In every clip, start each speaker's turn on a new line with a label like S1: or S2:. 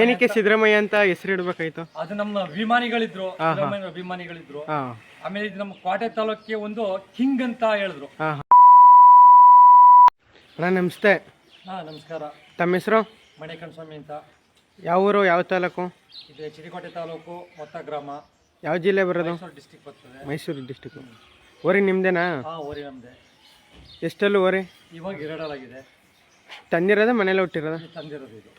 S1: ಏನಕ್ಕೆ ಸಿದ್ದರಾಮಯ್ಯ ಅಂತ ಹೆಸರು ಇಡ್ಬೇಕಾಯ್ತು?
S2: ಅದು ನಮ್ಮ ಅಭಿಮಾನಿಗಳಿದ್ರು ಸಿದ್ದರಾಮಯ್ಯ ಅಭಿಮಾನಿಗಳಿದ್ರು.
S1: ಹಾ
S2: ಆಮೇಲೆ ಇದು ನಮ್ಮ ಕೋಟೆ ತಾಲೂಕಿಗೆ ಒಂದು ಕಿಂಗ್ ಅಂತ ಹೇಳಿದ್ರು.
S1: ಹಾ ಹಾ. ಅಣ್ಣ ನಮಸ್ತೆ.
S2: ಹಾ ನಮಸ್ಕಾರ.
S1: ತಮ್ಮ ಹೆಸರು?
S2: ಮಣಿಕಣ್ ಸ್ವಾಮಿ ಅಂತ.
S1: ಯಾವ ಊರು ಯಾವ ತಾಲೂಕು?
S2: ಇದು ಚಿರಿಕೋಟೆ ತಾಲೂಕು ಮೊತ್ತ ಗ್ರಾಮ.
S1: ಯಾವ ಜಿಲ್ಲೆ ಬರೋದು?
S2: ಮೈಸೂರು ಡಿಸ್ಟಿಕ್ ಬರ್ತದೆ.
S1: ಮೈಸೂರು ಡಿಸ್ಟಿಕ್ ಓರಿ ನಿಮ್ದೇನಾ?
S2: ಹಾ ಓರಿ ನಮ್ದೆ.
S1: ಎಷ್ಟಲ್ಲೂ ಓರಿ
S2: ಇವಾಗ ಎರಡಲಾಗಿದೆ
S1: ತಂದಿರೋದ ಮನೇಲಿ ಹುಟ್ಟಿರೋದ?
S2: ತಂದಿರೋದು ಇದು.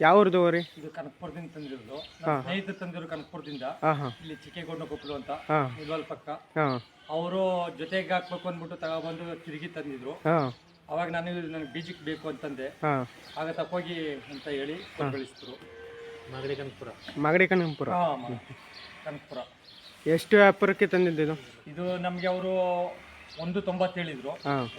S1: ಯಾವ ಊರ್ದು ಊರಿ
S2: ಇದು ಕನಕಪುರದಿಂದ ತಂದಿರೋದು. ನಮ್ಮ ಸ್ನೇಹಿತರು ತಂದಿರೋ ಕನಕಪುರದಿಂದ.
S1: ಹಾಂ ಹಾಂ.
S2: ಇಲ್ಲಿ ಚಿಕ್ಕೇಗೌಡ ಕೊಪ್ಪಲು ಅಂತ
S1: ಹಾಂ.
S2: ಇಲ್ವಲ್ ಪಕ್ಕ.
S1: ಹಾಂ.
S2: ಅವರು ಜೊತೆಗೆ ಹಾಕ್ಬೇಕು ಅಂದ್ಬಿಟ್ಟು ತಗೊಬಂದು ತಿರುಗಿ ತಂದಿದ್ರು.
S1: ಹಾಂ.
S2: ಅವಾಗ ನಾನು ಇದು ನನಗೆ ಬೀಜಕ್ಕೆ ಬೇಕು ಅಂತಂದೆ.
S1: ಹಾಂ.
S2: ಆಗ ತಕ್ಕೋಗಿ ಅಂತ ಹೇಳಿ ಬೆಳೆಸಿದ್ರು ಮಾಗಡಿ ಕನಕಪುರ.
S1: ಮಾಗಡಿ ಕನಕಪುರ?
S2: ಹಾಂ ಕನಕಪುರ.
S1: ಎಷ್ಟು ವ್ಯಾಪಾರಕ್ಕೆ ತಂದಿದ್ದು ಇದು
S2: ನಮಗೆ ಅವರು ಒಂದು ತೊಂಬತ್ತು ಹೇಳಿದ್ರು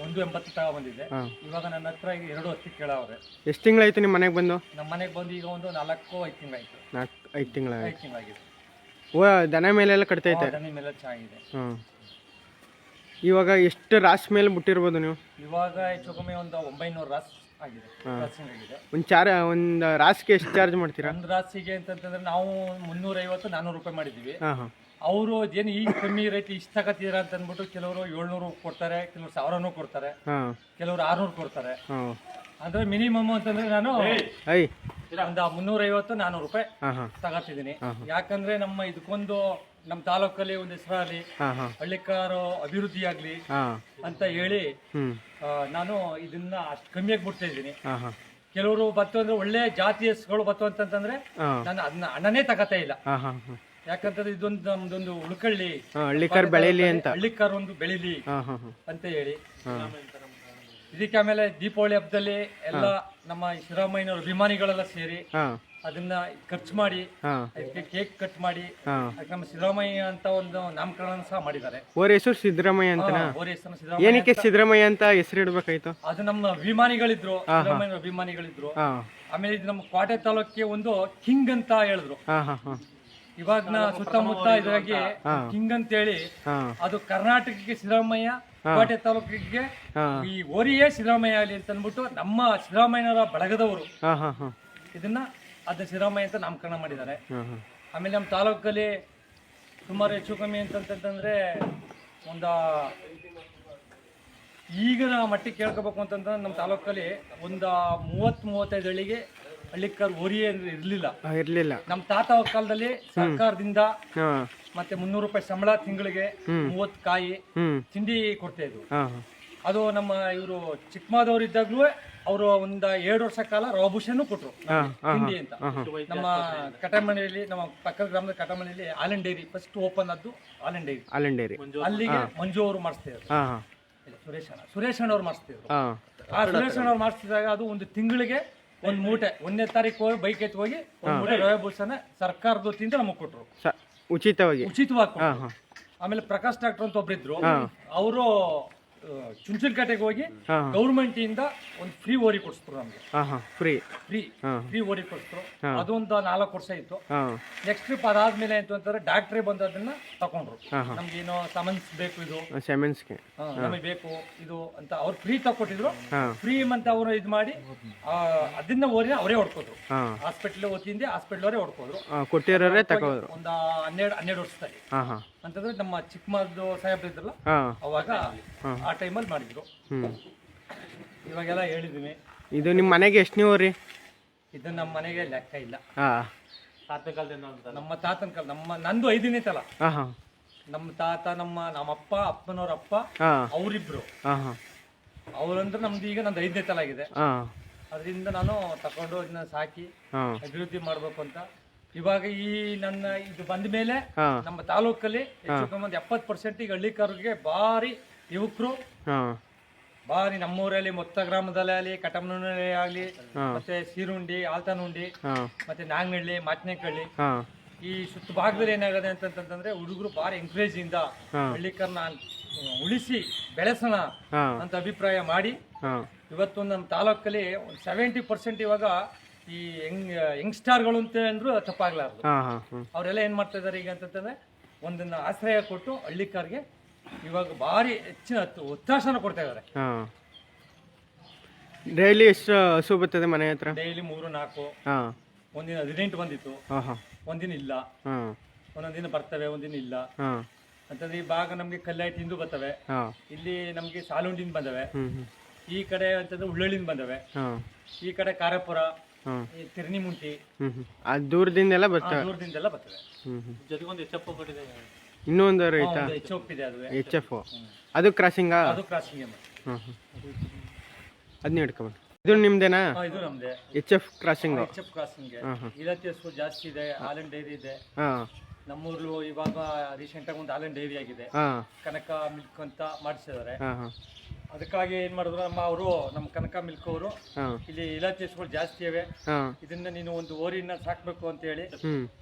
S2: ಒಂದು ಎಂಬತ್ತು ತಗ
S1: ಬಂದಿದೆ.
S2: ಇವಾಗ ನನ್ನ ಹತ್ರ ಈಗ ಎರಡು ಹತ್ತು ಕೇಳವ್ರೆ.
S1: ಎಷ್ಟು ತಿಂಗಳಾಯ್ತು ನಿಮ್ಮ ಮನೆಗೆ ಬಂದು?
S2: ನಮ್ಮ ಮನೆಗೆ ಬಂದು ಈಗ ಒಂದು ನಾಲ್ಕು ಐದು ತಿಂಗಳಾಯ್ತು.
S1: ನಾಲ್ಕು ಐದು ತಿಂಗಳ
S2: ಐದು ತಿಂಗಳಾಗಿದೆ.
S1: ಓ ದನ ಮೇಲೆಲ್ಲ ಕಟ್ತೈತೆ
S2: ದನ ಮೇಲೆ ಚೆನ್ನಾಗಿದೆ.
S1: ಇವಾಗ ಎಷ್ಟು ರಾಸ್ ಮೇಲೆ ಬಿಟ್ಟಿರ್ಬೋದು ನೀವು?
S2: ಇವಾಗ ಹೆಚ್ಚು ಕಮ್ಮಿ ಒಂದು ಒಂಬೈನೂರು ರಾಸ್ ಆಗಿದೆ. ರಾಸಿಂಗ್ ಆಗಿದೆ
S1: ಒಂದು ಚಾರ್ ಒಂದು ರಾಸ್ಗೆ ಎಷ್ಟು ಚಾರ್ಜ್ ಮಾಡ್ತೀರಾ?
S2: ಒಂದು ರಾಸಿಗೆ ಅಂತಂತಂದ್ರೆ ನಾವು ಮುನ್ನೂರೈವತ್ತು ನಾನ್ನೂರು ರೂಪಾಯಿ ಮಾಡಿದ್ದೀವಿ.
S1: ಹಾಂ ಹಾಂ.
S2: ಅವರು ಏನು ಈಗ ಕಮ್ಮಿ ರೇಟ್ ಇಷ್ಟ ತಗೋತೀರಾ ಅಂತ ಅಂದ್ಬಿಟ್ಟು ಕೆಲವರು ಏಳ್ನೂರು ಕೊಡ್ತಾರೆ ಕೆಲವರು ಸಾವಿರನೂ ಕೊಡ್ತಾರೆ
S1: ಹಾಂ.
S2: ಕೆಲವರು ಆರ್ನೂರು ಕೊಡ್ತಾರೆ.
S1: ಹಾಂ.
S2: ಅಂದ್ರೆ ಮಿನಿಮಮ್ ಅಂತಂದ್ರೆ ನಾನು ಒಂದು ಮುನ್ನೂರೈವತ್ತು ನಾನ್ನೂರು ರೂಪಾಯಿ ತಗೋತಿದ್ದೀನಿ ಯಾಕಂದ್ರೆ ನಮ್ಮ ಇದಕ್ಕೊಂದು ನಮ್ಮ ತಾಲೂಕಲ್ಲಿ ಒಂದು ಹೆಸರಾಗಲಿ ಹಳ್ಳಿಕಾರು ಅಭಿವೃದ್ಧಿ ಆಗಲಿ
S1: ಹಾಂ.
S2: ಅಂತ ಹೇಳಿ ಆ, ನಾನು ಇದನ್ನ ಅಷ್ಟು ಕಮ್ಮಿಯಾಗಿ ಬಿಡ್ತಾ ಇದ್ದೀನಿ. ಕೆಲವರು ಬತ್ತು ಅಂದ್ರೆ ಒಳ್ಳೆ ಜಾತಿ ಹೆಸರುಗಳು ಬತ್ತು
S1: ಅಂತಂದ್ರೆ
S2: ನಾನು ಅದನ್ನ ಹಣನೇ ತಗೋತಾ ಇಲ್ಲ. ಯಾಕಂತಂದ್ರೆ ಇದೊಂದು ನಮ್ದೊಂದು ಉಳ್ಕಳ್ಳಿ.
S1: ಹಳ್ಳಿಕಾರ್ ಬೆಳೀಲಿ ಅಂತ.
S2: ಹಳ್ಳಿಕಾರ್ ಒಂದು ಬೆಳಿಲಿ ಅಂತ ಹೇಳಿ. ಇದಕ್ಕೆ ಆಮೇಲೆ ದೀಪಾವಳಿ ಹಬ್ಬದಲ್ಲಿ ಎಲ್ಲ ನಮ್ಮ ಸಿದ್ದರಾಮಯ್ಯನವ್ರ ಅಭಿಮಾನಿಗಳೆಲ್ಲ ಸೇರಿ ಅದನ್ನ ಖರ್ಚು ಮಾಡಿ ಅದಕ್ಕೆ ಕೇಕ್ ಕಟ್ ಮಾಡಿ ನಮ್ಮ ಸಿದ್ದರಾಮಯ್ಯ ಅಂತ ಒಂದು ನಾಮಕರಣ ಸಹ ಮಾಡಿದ್ದಾರೆ.
S1: ಓರ್ ಹೆಸರು ಸಿದ್ದರಾಮಯ್ಯ ಅಂತ
S2: ಅವ್ರ ಹೆಸರು ಸಿದ್ದರಾಮಯ್ಯ
S1: ಏನಕ್ಕೆ ಸಿದ್ದರಾಮಯ್ಯ ಅಂತ ಹೆಸರು ಇಡಬೇಕಾಯ್ತು?
S2: ಅದು ನಮ್ಮ ಅಭಿಮಾನಿಗಳಿದ್ರು ಸಿದ್ದರಾಮಯ್ಯ ಅಭಿಮಾನಿಗಳಿದ್ರು. ಆಮೇಲೆ ಇದು ನಮ್ಮ ಕೋಟೆ ತಾಲೂಕಿಗೆ ಒಂದು ಕಿಂಗ್ ಅಂತ ಹೇಳಿದ್ರು. ಇವಾಗ ಸುತ್ತಮುತ್ತ ಇದ್ರಾಗಿ ಕಿಂಗ್ ಅಂತ ಹೇಳಿ ಅದು ಕರ್ನಾಟಕಕ್ಕೆ ಸಿದ್ದರಾಮಯ್ಯ ಕೋಟೆ ತಾಲೂಕಿಗೆ ಈ ಓರಿಯೇ ಸಿದ್ದರಾಮಯ್ಯ ಆಗಲಿ ಅಂತ ಅಂದ್ಬಿಟ್ಟು ನಮ್ಮ ಸಿದ್ದರಾಮಯ್ಯನವರ ಬಳಗದವರು.
S1: ಹಾಂ ಹಾಂ ಹಾಂ.
S2: ಇದನ್ನ ಅದ ಸಿದ್ದರಾಮಯ್ಯ ಅಂತ ನಾಮಕರಣ ಮಾಡಿದ್ದಾರೆ.
S1: ಹಾಂ ಹಾಂ.
S2: ಆಮೇಲೆ ನಮ್ಮ ತಾಲೂಕಲ್ಲಿ ಸುಮಾರು ಹೆಚ್ಚು ಕಮ್ಮಿ ಅಂತಂತಂದ್ರೆ ಈಗ ಈಗಿನ ಮಟ್ಟಿಗೆ ಕೇಳ್ಕೋಬೇಕು ಅಂತಂದ್ರೆ ನಮ್ಮ ತಾಲೂಕಲ್ಲಿ ಒಂದು ಮೂವತ್ತ್ ಮೂವತ್ತೈದು ಹಳ್ಳಿಗೆ ಹಳ್ಳಿಕಾರ್ ಓರಿಯೇ ಇರಲಿಲ್ಲ.
S1: ಇರ್ಲಿಲ್ಲ ಇರಲಿಲ್ಲ.
S2: ನಮ್ಮ ತಾತ ಅವ್ರ ಕಾಲದಲ್ಲಿ ಸರ್ಕಾರದಿಂದ ಮತ್ತೆ ಮುನ್ನೂರು ರೂಪಾಯಿ ಸಂಬಳ ತಿಂಗಳಿಗೆ ಮೂವತ್ತು ಕಾಯಿ ತಿಂಡಿ ಕೊಡ್ತಾ
S1: ಹಾಂ.
S2: ಅದು ನಮ್ಮ ಇವರು ಚಿಕ್ಕಮಾದವ್ರು ಇದ್ದಾಗ್ಲೂ ಅವರು ಒಂದ ಎರಡು ವರ್ಷ ಕಾಲ ರಾಭೂಷನ್ ಕೊಟ್ರು. ತಿಂಡಿ ಅಂತ. ನಮ್ಮ ಕಟಮನೆಯಲ್ಲಿ ನಮ್ಮ ಪಕ್ಕದ ಗ್ರಾಮದ ಕಟಮನೆಯಲ್ಲಿ ಆಲನ್ ಡೈರಿ ಫಸ್ಟ್ ಓಪನ್ ಆದ್ದು ಆಲನ್ ಡೈರಿ.
S1: Holland dairy.
S2: ಅಲ್ಲಿಗೆ ಮಂಜು ಅವರು
S1: ಮಾಡಿಸ್ತಾ
S2: ಇದ್ರು. ಸುರೇಶ್ ಅಣ್ಣ. ಸುರೇಶ್ ಅಣ್ಣ ಅವ್ರು ಮಾಡಿಸ್ತಿದ್ರು ಆ ಸುರೇಶ್ ಅಣ್ಣ ಅವ್ರು ಮಾಡಿಸಿದಾಗ ಅದು ಒಂದು ತಿಂಗಳಿಗೆ ಒಂದು ಮೂಟೆ ಒಂದನೇ ತಾರೀಕು ಹೋಗಿ ಬೈಕ್ ಎತ್ತಿ ಹೋಗಿ ಒಂದು ಮೂಟೆ ಸರ್ಕಾರದ ವತಿಯಿಂದ ನಮಗ್ ಕೊಟ್ರು.
S1: ಸ ಉಚಿತವಾಗಿ.
S2: ಉಚಿತವಾಗಿ ಕೊಟ್ರು. ಆಮೇಲೆ ಪ್ರಕಾಶ್ ಡಾಕ್ಟರ್ ಅಂತ ಒಬ್ರಿದ್ರು. ಅವರು ಚುಂಚನಕಟ್ಟೆಗೆ ಹೋಗಿ ಗೌರ್ಮೆಂಟ್ ಇಂದ ಒಂದು ಫ್ರೀ ಓರಿ ಕೊಡಿಸ್ತರು ನಮ್ಗೆ.
S1: ಹಾಂ ಹಾಂ ಫ್ರೀ.
S2: ಫ್ರೀ
S1: ಹಾಂ.
S2: ಫ್ರೀ ಓರಿ ಕೊಡಿಸ್ರು ಅದೊಂದು ನಾಲ್ಕು ವರ್ಷ ಇತ್ತು. ನೆಕ್ಸ್ಟ್ ಟ್ರಿಪ್ ಅದಾದ್ಮೇಲೆ ಏನು ಅಂತಂದ್ರೆ ಡಾಕ್ಟ್ರೇ ಬಂದು ಅದನ್ನ ತಕೊಂಡ್ರು
S1: ನಮ್ಗೆ ಏನೋ
S2: ನಮ್ಗೇನೋ ಸಮನ್ಸ್ ಬೇಕು ಇದು.
S1: ಸೆಮೆನ್ಸ್ಗೆ
S2: ನಮಗೆ ಬೇಕು ಇದು ಅಂತ ಅವ್ರು ಫ್ರೀ ತಕೊಟ್ಟಿದ್ರು ಫ್ರೀ ಅಂತ ಅವರು ಇದು ಮಾಡಿ ಆ, ಅದನ್ನ ಓರಿನ ಅವರೇ ಹೊಡ್ಕೋದ್ರು ಹಾಸ್ಪಿಟಲ್ ಹಾಸ್ಪಿಟ್ಲ್ ಹಾಸ್ಪಿಟಲ್ ಅವರೇ ಹೊಡ್ಕೋದ್ರು.
S1: ಕೊಟ್ಟಿರೋರೇ ತಗೋದ್ರು
S2: ಒಂದು ಹನ್ನೆರಡು ಹನ್ನೆರಡು ವರ್ಷದಲ್ಲಿ.
S1: ಹಾಂ ಹಾಂ.
S2: ಅಂತಂದ್ರೆ ನಮ್ಮ ಚಿಕ್ಕಮದ್ದು ಸಾಹೇಬ್ರು ಇದ್ರಲ್ಲ
S1: ಹಾಂ.
S2: ಅವಾಗ ಆ ಟೈಮಲ್ಲಿ ಮಾಡಿದ್ರು.
S1: ಹ್ಞೂ
S2: ಇವಾಗೆಲ್ಲ ಹೇಳಿದ್ವಿ
S1: ಇದು ನಿಮ್ಮ ಮನೆಗೆ ಎಷ್ಟು ನೀವು ರೀ?
S2: ಇದು ನಮ್ಮ ಮನೆಗೆ ಲೆಕ್ಕ ಇಲ್ಲ.
S1: ಹಾಂ.
S2: ನಮ್ಮ ತಾತನ ಕಾಲ ನಮ್ಮ ನಂದು ಐದನೇ ತಲ.
S1: ಹಾಂ ಹಾಂ.
S2: ನಮ್ಮ ತಾತ ನಮ್ಮ ನಮ್ಮಪ್ಪ ಅಪ್ಪನವ್ರ ಅಪ್ಪ
S1: ಹಾಂ.
S2: ಅವರಿಬ್ರು.
S1: ಹಾಂ ಹಾಂ.
S2: ಅವ್ರಂದ್ರೆ ನಮ್ದು ಈಗ ನಂದು ಐದನೇ ತಲ ಆಗಿದೆ
S1: ಹಾಂ.
S2: ಅದರಿಂದ ನಾನು ತಕೊಂಡು ಇದನ್ನ ಸಾಕಿ
S1: ಹಾಂ.
S2: ಅಭಿವೃದ್ಧಿ ಮಾಡ್ಬೇಕು ಅಂತ ಇವಾಗ ಈ ನನ್ನ ಇದು ಬಂದ ಮೇಲೆ ನಮ್ಮ ತಾಲೂಕಲ್ಲಿ ಹೆಚ್ಚು ಕಮ್ಮಿ ಒಂದು ಎಪ್ಪತ್ತು ಪರ್ಸೆಂಟ್ ಈಗ ಹಳ್ಳಿಕಾರರಿಗೆ ಭಾರಿ ಯುವಕರು. ಬಾರಿ ನಮ್ಮೂರಲ್ಲಿ ಮೊತ್ತ ಗ್ರಾಮದಲ್ಲೇ ಆಗಲಿ ಕಟಮನಲ್ಲಿ ಆಗಲಿ ಮತ್ತೆ ಸೀರುಂಡಿ ಆಲ್ತಾನುಂಡಿ
S1: ಹಾಂ.
S2: ಮತ್ತೆ ನಾಗನಹಳ್ಳಿ ಮಾಚನೇಕಳ್ಳಿ
S1: ಹಾಂ.
S2: ಈ ಸುತ್ತ ಭಾಗದಲ್ಲಿ ಏನಾಗದೆ ಅಂತಂತಂದ್ರೆ ಹುಡುಗರು ಬಾರಿ ಎಂಕರೇಜ್ ಇಂದ ಹಳ್ಳಿಕರ್ನ ಉಳಿಸಿ ಬೆಳೆಸೋಣ ಅಂತ ಅಭಿಪ್ರಾಯ ಮಾಡಿ. ಇವತ್ತು ನಮ್ಮ ತಾಲೂಕಲ್ಲಿ ಒಂದು ಸೆವೆಂಟಿ ಪರ್ಸೆಂಟ್ ಇವಾಗ ಈ ಯಂಗ್ ಯಂಗ್ಸ್ಟಾರ್ಗಳು ಅಂತ ಅಂದ್ರು ತಪ್ಪಾಗ್ಲಾರ್ದು.
S1: ಹಾಂ ಹಾ ಹಾಂ.
S2: ಅವರೆಲ್ಲ ಏನು ಮಾಡ್ತಾ ಇದ್ದಾರೆ ಈಗ ಅಂತಂದ್ರೆ ಒಂದನ್ನ ಆಶ್ರಯ ಕೊಟ್ಟು ಹಳ್ಳಿಕಾರ್ಗೆ ಇವಾಗ ಭಾರಿ ಹೆಚ್ಚಿನ ಉತ್ಸಾಹನ ಒತ್ತಾಸನ ಕೊಡ್ತಾ ಇದ್ದಾರೆ
S1: ಹಾಂ. ಡೈಲಿ ಎಷ್ಟು ಹಸು ಬರ್ತದೆ ಮನೆ ಹತ್ರ?
S2: ಡೈಲಿ ಮೂರು ನಾಲ್ಕು.
S1: ಹಾಂ.
S2: ಒಂದಿನ ಹದಿನೆಂಟು ಬಂದಿತ್ತು.
S1: ಹಾಂ ಹಾಂ.
S2: ಒಂದಿನ ಇಲ್ಲ.
S1: ಒಂದೊಂದಿನ
S2: ಒಂದೊಂದು ದಿನ ಬರ್ತವೆ ಒಂದಿನ ಇಲ್ಲ.
S1: ಹಾಂ.
S2: ಅಂತಂದ್ರೆ ಈ ಭಾಗ ನಮಗೆ ತಿಂದು ಬರ್ತವೆ.
S1: ಹಾಂ.
S2: ಇಲ್ಲಿ ನಮ್ಗೆ ಸಾಲುಂಡಿಂದ ಬಂದವೆ. ಈ ಕಡೆ ಅಂತಂದ್ರೆ ಉಳ್ಳಳ್ಳಿಂದ ಬಂದವೆ.
S1: ಹಾಂ.
S2: ಈ ಕಡೆ ಕಾರಪುರ ಈ
S1: ಅದ್ ದೂರದಿಂದ ಆ ದೂರದಿಂದೆಲ್ಲ
S2: ಆ
S1: ಬರ್ತವೆ.
S2: ದೂರದಿಂದೆಲ್ಲ ಬರ್ತವೆ
S1: ಹ್ಞೂ ಹ್ಞೂ
S2: ಜೊತೆಗೊಂದು ಎಚ್ ಎಫ್ ಕೊಟ್ಟಿದೆ.
S1: ಇನ್ನೂ ಒಂದು ರೈತಾ
S2: ಎಚ್ ಎಫ್ ಇದೆ ಅದುವೆ
S1: ಎಚ್ ಎಫ್ ಅದು ಕ್ರಾಸಿಂಗಾ
S2: ಅದು ಕ್ರಾಸಿಂಗ್
S1: ಅದ್ ಹಾಂ ಅದನ್ನ ಹಿಡ್ಕೊಬಂದು ಇದು ನಿಮ್ದೇನಾ?
S2: ಇದು ನಮ್ದೇ.
S1: H F crossing
S2: H F crossing
S1: ಹಾಂ
S2: ಜಾಸ್ತಿ ಇದೆ ಹಾಲಿನ ಡೈರಿ ಇದೆ.
S1: ಹಾಂ.
S2: ನಮ್ಮೂರ್ಲು ಇವಾಗ ರೀಸೆಂಟ್ ಆಗಿ ಒಂದು ಹಾಲಿನ ಡೈರಿ ಆಗಿದೆ.
S1: ಹಾಂ.
S2: ಕನಕ ಮಿಲ್ಕ್ ಅಂತ ಮಾಡಿಸಿದ್ದಾರೆ.
S1: ಹಾಂ ಹಾಂ.
S2: ಅದಕ್ಕಾಗಿ ಏನ್ ಮಾಡಿದ್ರು ನಮ್ಮ ಅವರು ನಮ್ಮ ಕನಕ ಮಿಲ್ಕ್ ಅವರು
S1: ಹಾಂ.
S2: ಇಲ್ಲಿ ಇಲಾಚೀಸ್ಗಳು ಜಾಸ್ತಿ ಇವೆ.
S1: ಹಾಂ.
S2: ಇದನ್ನ ನೀನು ಒಂದು ಓರಿನ ಸಾಕ್ಬೇಕು ಅಂತ ಹೇಳಿ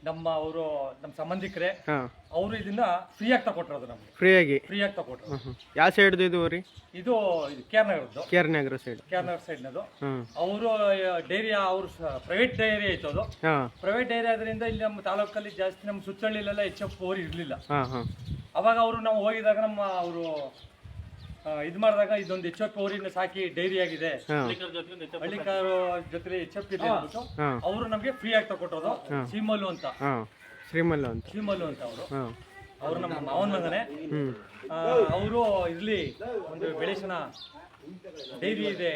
S2: ನಮ್ಮ ಅವರು ನಮ್ಮ ಸಂಬಂಧಿಕರೇ
S1: ಹಾಂ.
S2: ಅವರು ಇದನ್ನ ಫ್ರೀಯಾಗಿ ತಗೊಟ್ರದು ನಮ್ಗೆ.
S1: ಫ್ರೀಯಾಗಿ
S2: ಫ್ರೀಯಾಗಿ ತಗೊಟ್ರು
S1: ಯಾ ಯಾವ ಸೈಡ್ದು ಇದು ಓರಿ?
S2: ಇದು ಇದು ಕೆ ಆರ್ ನಗರದ್ದು
S1: ಕೆ ನಗರ ಸೈಡ್
S2: ಕೆರನಗರ ನಗರ ಸೈಡ್ನದು ಅವರು ಡೈರಿ ಅವರು ಪ್ರೈವೇಟ್ ಡೈರಿ ಆಯ್ತು ಅದು.
S1: ಹಾಂ.
S2: ಪ್ರೈವೇಟ್ ಡೈರಿ ಆದ್ರಿಂದ ಇಲ್ಲಿ ನಮ್ಮ ತಾಲೂಕಲ್ಲಿ ಜಾಸ್ತಿ ನಮ್ಮ ಸುತ್ತಳ್ಳಿಲೆಲ್ಲ ಎಚ್ ಎಫ್ ಓರಿ ಇರಲಿಲ್ಲ.
S1: ಹಾಂ ಹಾಂ.
S2: ಅವಾಗ ಅವರು ನಾವು ಹೋಗಿದಾಗ ನಮ್ಮ ಅವರು ಇದು ಮಾಡಿದಾಗ ಇದೊಂದು ಎಚ್ ಎಫ್ ಸಾಕಿ ಡೈರಿ ಆಗಿದೆ. ಹಳ್ಳಿಕಾರ ಜೊತೆ ಎಚ್ ಎಫ್ ಇದೆ ಅಂದ್ಬಿಟ್ಟು ಅವರು ನಮಗೆ ಫ್ರೀ ಆಗಿ ತಗೊಟ್ಟೋದು ಸೀಮಲ್ಲು ಅಂತ.
S1: ಶ್ರೀಮಲ್ಲು ಅಂತ.
S2: ಶ್ರೀಮಲ್ಲು ಅಂತ ಅವರು. ಅವ್ರು ನಮ್ಮ ಮಾವನ ಮಗನೇ. ಅವರು ಇರ್ಲಿ ಒಂದು ಬೆಳೆಸನ ಡೈರಿ ಇದೆ.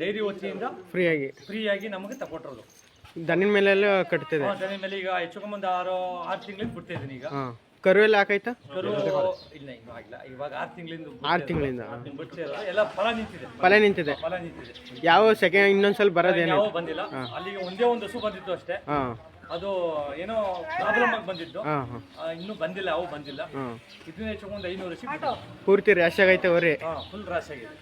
S2: ಡೈರಿ ವತಿಯಿಂದ
S1: ಫ್ರೀಯಾಗಿ
S2: ಫ್ರೀಯಾಗಿ ನಮಗೆ ತಗೊಟ್ಟಿರೋದು
S1: ದನಿನ ಮೇಲೆ ಕಟ್ತಿದೆ.
S2: ದನಿನ ಮೇಲೆ ಈಗ ಹೆಚ್ಚು ಕಮ್ಮಿ ಒಂದು ಆರು ಆರು ತಿಂಗಳಿಗೆ ಬಿಡ್ತಾ ಇದ್ದೀನಿ ಈಗ.
S1: ಕರು ಎಲ್ಲ ಹಾಕೈತಾ
S2: ಕರು ಇಲ್ಲ ಇನ್ನೂ ಆಗಿಲ್ಲ ಇವಾಗ ಆರು ತಿಂಗಳಿಂದ
S1: ಆರು ತಿಂಗಳಿಂದ.
S2: ಎಲ್ಲ ಫಲ ನಿಂತಿದೆ.
S1: ಫಲ ನಿಂತಿದೆ.
S2: ಫಲ ನಿಂತಿದೆ.
S1: ಯಾವ ಸೆಕೆಂಡ್ ಇನ್ನೊಂದ್ಸಲ ಬರೋದೇನು
S2: ಯಾವ ಬಂದಿಲ್ಲ. ಅಲ್ಲಿಗೆ ಒಂದೇ ಒಂದು ಹಸು ಬಂದಿತ್ತು ಅಷ್ಟೇ. ಅದು ಏನೋ ಪ್ರಾಬ್ಲಮ್ ಆಗಿ ಬಂದಿದ್ದು ಆ, ಇನ್ನೂ ಬಂದಿಲ್ಲ ಅವು ಬಂದಿಲ್ಲ. ಇದನ್ನ ಹೆಚ್ಚು ಒಂದು ಐನೂರು ಹಸಿ
S1: ಪೂರ್ತಿ ರ್ಯಾಶ್ ಆಗೈತೆ ಅವ್ರಿ
S2: ಫುಲ್ ರಾಶ್ ಆಗಿದೆ.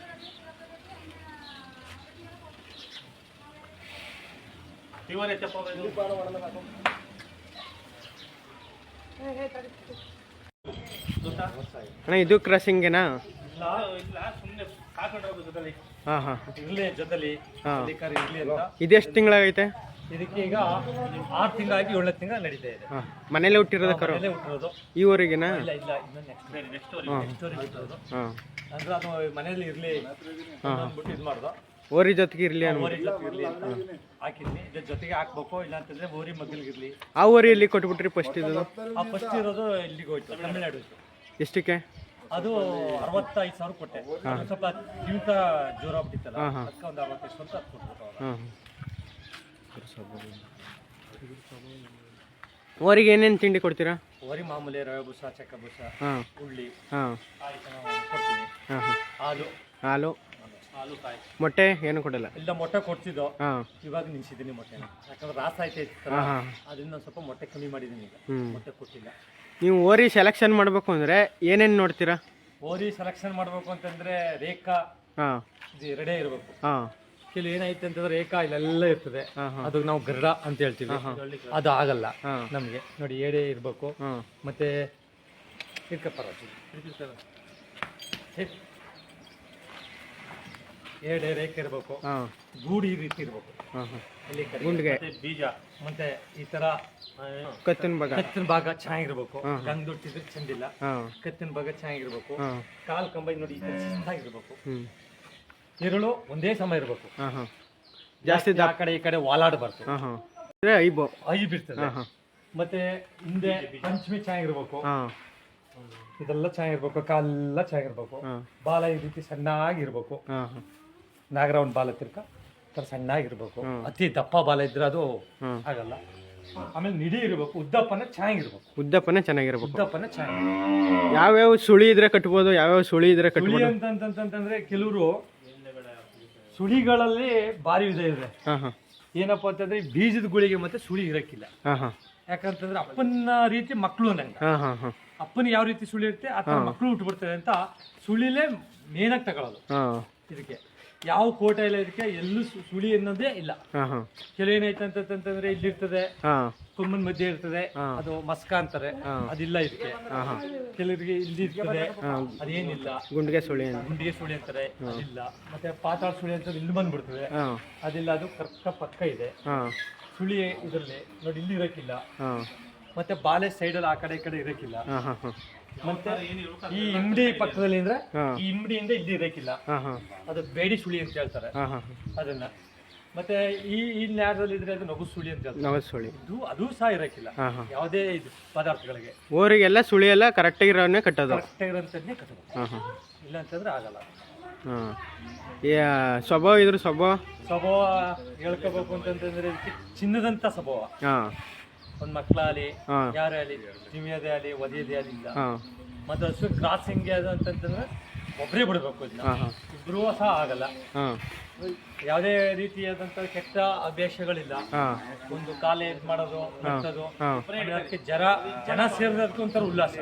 S1: ಅಣ್ಣ, ಇದು ಕ್ರಾಸಿಂಗೇನಾ ಹಾಂ ಇದೆಷ್ಟು ತಿಂಗಳಾಗೈತೆ?
S2: ಇದಕ್ಕೆ ಈಗ ತಿಂಗಳಾಗಿ ಏಳು ತಿಂಗಳ ನಡೀತಾ ಇದೆ
S1: ಮನೇಲೆ ಹುಟ್ಟಿರೋದು ಕರು? ಈ
S2: ಇಲ್ಲ ಇಲ್ಲ ಅಂದ್ರೆ ಅದು ಮನೇಲಿ ಇರ್ಲಿ ಅಂದ್ಬಿಟ್ಟು ಇದು ಮಾಡ್ದು
S1: ಓರಿ ಜೊತೆಗೆ ಇರಲಿ
S2: ಓರಿ ಜೊತೆಗೆ ಇರ್ಲಿ ಅಂತ ಹಾಕಿದ್ನಿ ಇದ್ರ ಜೊತೆಗೆ ಹಾಕ್ಬೇಕು ಇಲ್ಲ ಅಂತಂದ್ರೆ ಓರಿ ಇರ್ಲಿ
S1: ಆ ಊರಿಯಲ್ಲಿ ಕೊಟ್ಬಿಟ್ರಿ ಫಸ್ಟ್ ಇದು
S2: ಆ ಫಸ್ಟ್ ಇರೋದು ಇಲ್ಲಿಗೆ ಹೋಯ್ತು ತಮಿಳ್ನಾಡು
S1: ಎಷ್ಟಕ್ಕೆ?
S2: ಅದು ಅರವತ್ತೈದು ಸಾವಿರ ಕೊಟ್ಟೆ. ಅದು ಸ್ವಲ್ಪ ಜೀವಿತ ಜೋರ ಆಗ್ಬಿಟ್ಟಿತ್ತಲ್ಲ ಅದಕ್ಕೆ ಒಂದು ಅರವತ್ತೈದು ಸ್ವಲ್ಪ ಅದು ಕೊಟ್ಬಿಟ್ಟು
S1: ಓರಿಗೆ ಏನೇನು ತಿಂಡಿ ಕೊಡ್ತೀರಾ?
S2: ಓರಿ ಮಾಮೂಲಿ ರವೆ ಬುಸ ಚಕ್ಕ ಬುಸ
S1: ಹಾಂ.
S2: ಉಳ್ಳಿ
S1: ಹಾಂ.
S2: ಕೊಡ್ತೀನಿ
S1: ಹಾಂ ಹಾಂ.
S2: ಹಾಲು.
S1: ಹಾಲು.
S2: ಹಾಲು ಕಾಯಿ
S1: ಮೊಟ್ಟೆ ಏನು ಕೊಡಲ್ಲ?
S2: ಇಲ್ಲ ಮೊಟ್ಟೆ ಕೊಡ್ತಿದ್ದೋ
S1: ಹಾಂ.
S2: ಇವಾಗ ನಿಲ್ಸಿದ್ದೀನಿ ಮೊಟ್ಟೆನ ಯಾಕಂದ್ರೆ ರಾಸ ಆಯ್ತೈತೆ
S1: ಹಾಂ
S2: ಅದರಿಂದ ಸ್ವಲ್ಪ ಮೊಟ್ಟೆ ಕಮ್ಮಿ ಮಾಡಿದ್ದೀನಿ ಈಗ. ಮೊಟ್ಟೆ ಕೊಟ್ಟಿಲ್ಲ.
S1: ನೀವು ಓರಿ ಸೆಲೆಕ್ಷನ್ ಮಾಡಬೇಕು ಅಂದರೆ ಏನೇನು ನೋಡ್ತೀರಾ?
S2: ಓರಿ ಸೆಲೆಕ್ಷನ್ ಮಾಡಬೇಕು ಅಂತಂದ್ರೆ ರೇಖಾ
S1: ಹಾಂ.
S2: ಇದು ಎರಡೇ ಇರಬೇಕು.
S1: ಹಾಂ.
S2: ಕೆಲವು ಏನೈತೆ ಅಂತಂದ್ರೆ ರೇಖಾ ಇಲ್ಲೆಲ್ಲ ಇರ್ತದೆ.
S1: ಹಾಂ ಹಾಂ.
S2: ಅದು ನಾವು ಗರ್ರ ಅಂತ ಹೇಳ್ತೀವಿ. ಅದು ಆಗಲ್ಲ
S1: ಹಾಂ.
S2: ನಮಗೆ. ನೋಡಿ ಏಡೆ ಇರಬೇಕು. ಮತ್ತೆ ಇರ್ಕಪ್ಪರ ಏಡೆ ರೇಖೆ ಇರಬೇಕು.
S1: ಹಾಂ.
S2: ಗೂಡಿ ಈ ರೀತಿ ಇರಬೇಕು.
S1: ಹಾಂ ಹಾಂ.
S2: ಇಲ್ಲಿ ಕಡೆ.
S1: ಗುಂಡ್ಗೆ.
S2: ಮತ್ತೆ ಬೀಜ ಮತ್ತೆ ಈ ತರ
S1: ಕತ್ತಿನ ಭಾಗ.
S2: ಕತ್ತಿನ ಭಾಗ ಚೆನ್ನಾಗಿರ್ಬೇಕು. ಗಂಗ್ ದೊಡ್ಡಿದ್ರೆ ಚಂದಿಲ್ಲ.
S1: ಹಾಂ.
S2: ಕತ್ತಿನ ಭಾಗ ಚೆನ್ನಾಗಿರ್ಬೇಕು.
S1: ಹಾಂ.
S2: ಕಾಲ್ ಕಂಬೈ ನೋಡಿ ಈ ತರ ಶಿಸ್ತಾಗಿರ್ಬೇಕು
S1: ಹ್ಞೂ
S2: ಇರುಳು ಒಂದೇ ಸಮ ಇರಬೇಕು.
S1: ಹಾಂ ಹಾಂ. ಜಾಸ್ತಿ
S2: ಆ ಕಡೆ ಈ ಕಡೆ ವಾಲಾಡಬಾರ್ದು.
S1: ಹಾಂ ಹಾಂ. ಅಂದರೆ ಐಬೋ.
S2: ಐ ಬಿಡ್ತದೆ.
S1: ಹಾಂ ಹಾಂ.
S2: ಮತ್ತೆ ಹಿಂದೆ ಪಂಚಮಿ ಚೆನ್ನಾಗಿರ್ಬೇಕು.
S1: ಹಾಂ.
S2: ಇದೆಲ್ಲ ಚೆನ್ನಾಗಿರ್ಬೇಕು. ಕಾಲೆಲ್ಲ ಚೆನ್ನಾಗಿರ್ಬೇಕು.
S1: ಹಾಂ.
S2: ಬಾಲ ಈ ರೀತಿ ಸಣ್ಣಾಗಿರ್ಬೇಕು.
S1: ಹಾಂ ಹಾಂ.
S2: ನಾಗರವನ್ ಬಾಲ ತಿರ್ಕ ಥರ ಸಣ್ಣಾಗಿರ್ಬೇಕು. ಅತಿ ದಪ್ಪ ಬಾಲ ಇದ್ರೆ ಅದು ಆಗಲ್ಲ. ಆಮೇಲೆ ನಿಡಿ ಇರಬೇಕು ಉದ್ದಪ್ಪನ ಚೆನ್ನಾಗಿರ್ಬೇಕು.
S1: ಉದ್ದಪ್ಪನೇ ಚೆನ್ನಾಗಿರ್ಬೇಕು.
S2: ಉದ್ದಪ್ಪನ ಚೆನ್ನಾಗಿರ್ಬೇಕು.
S1: ಯಾವ್ಯಾವ ಸುಳಿ ಇದ್ರೆ ಕಟ್ಬೋದು ಯಾವ್ಯಾವ ಸುಳಿ ಇದ್ರೆ
S2: ಸುಳಿ
S1: ಕಟ್ಬೋದು?
S2: ಅಂತಂತಂತಂದ್ರೆ ಕೆಲವರು ಸುಳಿಗಳಲ್ಲಿ ಭಾರಿ ವಿಧ ಇದೆ.
S1: ಹಾಂ ಹಾಂ.
S2: ಏನಪ್ಪಾ ಅಂತಂದ್ರೆ ಈ ಬೀಜದ ಗುಳಿಗೆ ಮತ್ತೆ ಸುಳಿ ಇರಕ್ಕಿಲ್ಲ.
S1: ಹಾಂ ಹಾಂ.
S2: ಯಾಕಂತಂದ್ರೆ ಅಪ್ಪನ ರೀತಿ ಮಕ್ಕಳು ನಂಗೆ.
S1: ಹಾಂ ಹಾಂ ಹಾಂ.
S2: ಅಪ್ಪನಿಗೆ ಯಾವ ರೀತಿ ಸುಳಿ ಇರುತ್ತೆ ಆ ಥರ ಮಕ್ಕಳು ಉಟ್ಬಿಡ್ತಾರೆ ಅಂತ ಸುಳಿಲೇ ಮೇನಾಗಿ ತಗೊಳ್ಳೋದು
S1: ಹಾಂ.
S2: ಇದಕ್ಕೆ. ಯಾವ ಕೋಟೆ ಇಲ್ಲ ಇದಕ್ಕೆ ಎಲ್ಲೂ ಸು- ಸುಳಿ ಅನ್ನೋದೇ ಇಲ್ಲ.
S1: ಹಾ ಹಾಂ.
S2: ಕೆಲವೇನೈತೆ ಅಂತಂತಂದ್ರೆ ಇಲ್ಲಿರ್ತದೆ
S1: ಹಾಂ.
S2: ಕೊಮ್ಮನ್ ಮಧ್ಯೆ ಇರ್ತದೆ ಅದು ಮಸ್ಕ ಅಂತಾರೆ. ಅದಿಲ್ಲ ಇದಕ್ಕೆ. ಕೆಲವರಿಗೆ ಇಲ್ಲಿ ಇರ್ತದೆ ಅದೇನಿಲ್ಲ.
S1: ಗುಂಡಿಗೆ ಸುಳಿ ಅಂತ.
S2: ಗುಂಡಿಗೆ ಸುಳಿ ಅಂತಾರೆ ಇಲ್ಲ ಮತ್ತೆ ಪಾತಾಳ ಸುಳಿ ಅಂತ ಇಲ್ಲಿ ಬಂದ್ಬಿಡ್ತದೆ.
S1: ಹಾ.
S2: ಅದಿಲ್ಲ ಅದು ಕರ್ಕ ಪಕ್ಕ ಇದೆ.
S1: ಹಾ.
S2: ಸುಳಿ ಇದರಲ್ಲಿ ನೋಡಿ ಇಲ್ಲಿ ಇರಕ್ಕಿಲ್ಲ.
S1: ಹಾಂ.
S2: ಮತ್ತೆ ಬಾಲೆ ಸೈಡಲ್ಲಿ ಆ ಕಡೆ ಈ ಕಡೆ ಇರಕ್ಕಿಲ್ಲ.
S1: ಹಾಂ ಹಾಂ ಹಾಂ.
S2: ಮತ್ತೆ ಈ ಇಂಬಡಿ ಪಕ್ಕದಲ್ಲಿ ಅಂದ್ರೆ
S1: ಹಾಂ.
S2: ಈ ಇಂಬಡಿಯಿಂದ ಇಲ್ಲಿ ಇರಕ್ಕಿಲ್ಲ
S1: ಹಾಂ ಹಾಂ.
S2: ಅದು ಬೇಡಿ ಸುಳಿ ಅಂತ ಹೇಳ್ತಾರೆ.
S1: ಹಾಂ ಹಾಂ
S2: ಅದನ್ನ. ಮತ್ತೆ ಈ ಈ ನ್ಯಾರದಲ್ಲಿ ಇದ್ರೆ ಅದು ನಗು ಸುಳಿ ಅಂತ ಹೇಳ್ತಾರೆ.
S1: ನಗು ಸುಳಿ.
S2: ಇದು ಅದು ಸಹ ಇರಕ್ಕಿಲ್ಲ ಯಾವುದೇ ಇದು ಪದಾರ್ಥಗಳಿಗೆ.
S1: ಓರಿಗೆಲ್ಲ ಸುಳಿ ಎಲ್ಲ ಕರೆಕ್ಟಾಗಿರೋನೇ ಕಟ್ಟೋದು.
S2: ಕರೆಕ್ಟ್ ಆಗಿರೋಂಥದ್ದೇ ಕಟ್ಟೋದು.
S1: ಹಾಂ ಹಾಂ.
S2: ಇಲ್ಲ ಅಂತಂದ್ರೆ ಆಗಲ್ಲ.
S1: ಸ್ವಭಾವ ಇದ್ರ ಸ್ವಭಾವ.
S2: ಸ್ವಭಾವ ಹೇಳ್ಕೋಬೇಕು ಅಂತಂದ್ರೆ ಚಿನ್ನದಂತ ಸ್ವಭಾವ.
S1: ಹಾಂ.
S2: ಒಂದ್ ಮಕ್ಕಳಾಗಲಿ ಯಾರೇ ಆಗಲಿ ಜಿಮಿಯದೇ ಆಗಲಿ ಒದೆಯದೇ ಆಗಲಿ ಇಲ್ಲ. ಮತ್ತೆ ಹಸು ಕ್ರಾಸಿಂಗ್ ಅದು ಅಂತಂದ್ರೆ ಒಬ್ಬರೇ ಬಿಡಬೇಕು ಇದನ್ನ ಇಬ್ರು ಸಹ ಆಗಲ್ಲ. ಯಾವುದೇ ರೀತಿಯಾದಂತ ಕೆಟ್ಟ ಅಭ್ಯಾಸಗಳಿಲ್ಲ. ಒಂದು ಕಾಲ ಇದು ಮಾಡೋದು ಮುಟ್ಟೋದು ಅದಕ್ಕೆ ಜರ ಜನ ಸೇರಿದಕ್ಕೆ ಒಂಥರ ಉಲ್ಲಾಸ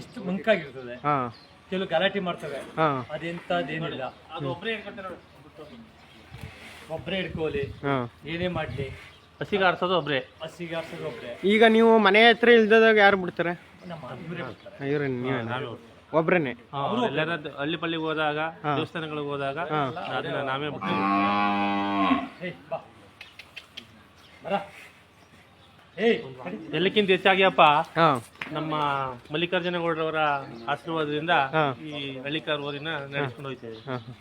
S2: ಎಷ್ಟು ಮುಂಕಾಗಿರ್ತದೆ.
S1: ಹಾಂ.
S2: ಕೆಲವು ಗಲಾಟೆ ಮಾಡ್ತವೆ. ಅದೆಂತದೇನಿಲ್ಲ ಒಬ್ಬರೇ ಒಬ್ಬರೇ ಹಿಡ್ಕೋಲಿ. ಏನೇ ಮಾಡಲಿ.
S3: ಹಸಿಗೆ ಆಡ್ಸೋದು
S2: ಒಬ್ಬರೇ
S1: ಈಗ ನೀವು ಮನೆ ಹತ್ರ ಇಲ್ದದಾಗ ಯಾರು ಬಿಡ್ತಾರೆ?
S2: ಒಬ್ರೇನೆ? ಎಲ್ಲರದ್ದು
S1: ಇವ್ರ ನೀವೇನ
S3: ಹಳ್ಳಿ ಪಳ್ಳಿಗೆ ಹೋದಾಗ ದೇವಸ್ಥಾನಗಳಿಗೆ ಹೋದಾಗ ಅದನ್ನ ನಾವೇ ಬಿಡ್ತೀವಿ.
S2: ಏಯ್ ಬಾ. ಬರ. ಏಯ್ ಕಡಿ.
S3: ಎಲ್ಲಕ್ಕಿಂತ ಹೆಚ್ಚಾಗಿ ಅಪ್ಪ ನಮ್ಮ ಮಲ್ಲಿಕಾರ್ಜುನ ಗೌಡ್ರವರ ಆಶೀರ್ವಾದದಿಂದ
S1: ಹಾ.
S3: ಈ ಹಳ್ಳಿಕಾರ ಓದಿನ ನಡೆಸ್ಕೊಂಡು ಹೋಗ್ತೇವೆ.
S1: ಹಾಂ ಹಾಂ.